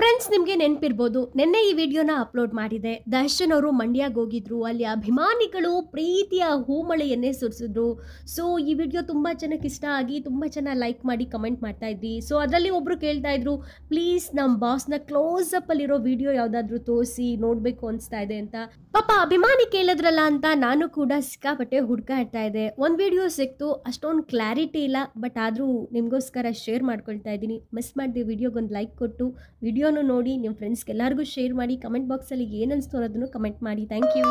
Friends ನಿಮಗೆ ನೆನಪಿರ್ಬೋದು, ನಿನ್ನೆ ಈ ವಿಡಿಯೋನ ಅಪ್ಲೋಡ್ ಮಾಡಿದೆ. ದರ್ಶನ್ ಅವರು ಮಂಡ್ಯಗೆ ಹೋಗಿದ್ರು, ಅಲ್ಲಿ ಅಭಿಮಾನಿಗಳು ಪ್ರೀತಿಯ ಹೂಮಳೆಯನ್ನೇ ಸುರಿಸಿದ್ರು. ಸೊ ಈ ವಿಡಿಯೋ ತುಂಬ ಜನಕ್ಕೆ ಇಷ್ಟ ಆಗಿ ತುಂಬ ಜನ ಲೈಕ್ ಮಾಡಿ ಕಮೆಂಟ್ ಮಾಡ್ತಾ ಇದ್ವಿ ಸೊ ಅದರಲ್ಲಿ ಒಬ್ಬರು ಕೇಳ್ತಾ ಇದ್ರು ಪ್ಲೀಸ್ ನಮ್ಮ ಬಾಸ್ನ ಕ್ಲೋಸ್ ಅಪ್ ಅಲ್ಲಿರೋ ವಿಡಿಯೋ ಯಾವುದಾದ್ರೂ ತೋರಿಸಿ, ನೋಡಬೇಕು ಅನಿಸ್ತಾ ಇದೆ ಅಂತ. ಪಾಪ ಅಭಿಮಾನಿ ಕೇಳಿದ್ರಲ್ಲ ಅಂತ ನಾನು ಕೂಡ ಸಿಕ್ಕಾಪಟ್ಟೆ ಹುಡ್ಕಾಡ್ತಾ ಇದ್ದೆ. ಒಂದು ವಿಡಿಯೋ ಸಿಕ್ತು, ಅಷ್ಟೊಂದು ಕ್ಲಾರಿಟಿ ಇಲ್ಲ ಬಟ್ ಆದರೂ ನಿಮಗೋಸ್ಕರ ಶೇರ್ ಮಾಡ್ಕೊಳ್ತಾ ಇದ್ದೀನಿ. ಮಿಸ್ ಮಾಡಿದೆ, ವಿಡಿಯೋಗೊಂದು ಲೈಕ್ ಕೊಟ್ಟು ವಿಡಿಯೋನು ನೋಡಿ ನಿಮ್ಮ ಫ್ರೆಂಡ್ಸ್ಗೆಲ್ಲರಿಗೂ ಶೇರ್ ಮಾಡಿ ಕಮೆಂಟ್ ಬಾಕ್ಸಲ್ಲಿ ಏನು ಅನ್ನಿಸ್ತು ಅನ್ನೋದನ್ನು ಕಮೆಂಟ್ ಮಾಡಿ. ಥ್ಯಾಂಕ್ ಯು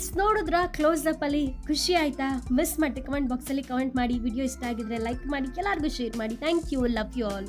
ಫ್ರೆಂಡ್ಸ್ ನೋಡಿದ್ರ? ಕ್ಲೋಸ್ ಅಪ್ ಅಲ್ಲಿ ಖುಷಿ ಆಯ್ತಾ? ಮಿಸ್ ಮಾಡಿ ಕಮೆಂಟ್ ಬಾಕ್ಸಲ್ಲಿ ಕಮೆಂಟ್ ಮಾಡಿ. ವಿಡಿಯೋ ಇಷ್ಟ ಆಗಿದ್ರೆ ಲೈಕ್ ಮಾಡಿ ಎಲ್ಲರಿಗೂ ಶೇರ್ ಮಾಡಿ. Thank you love you all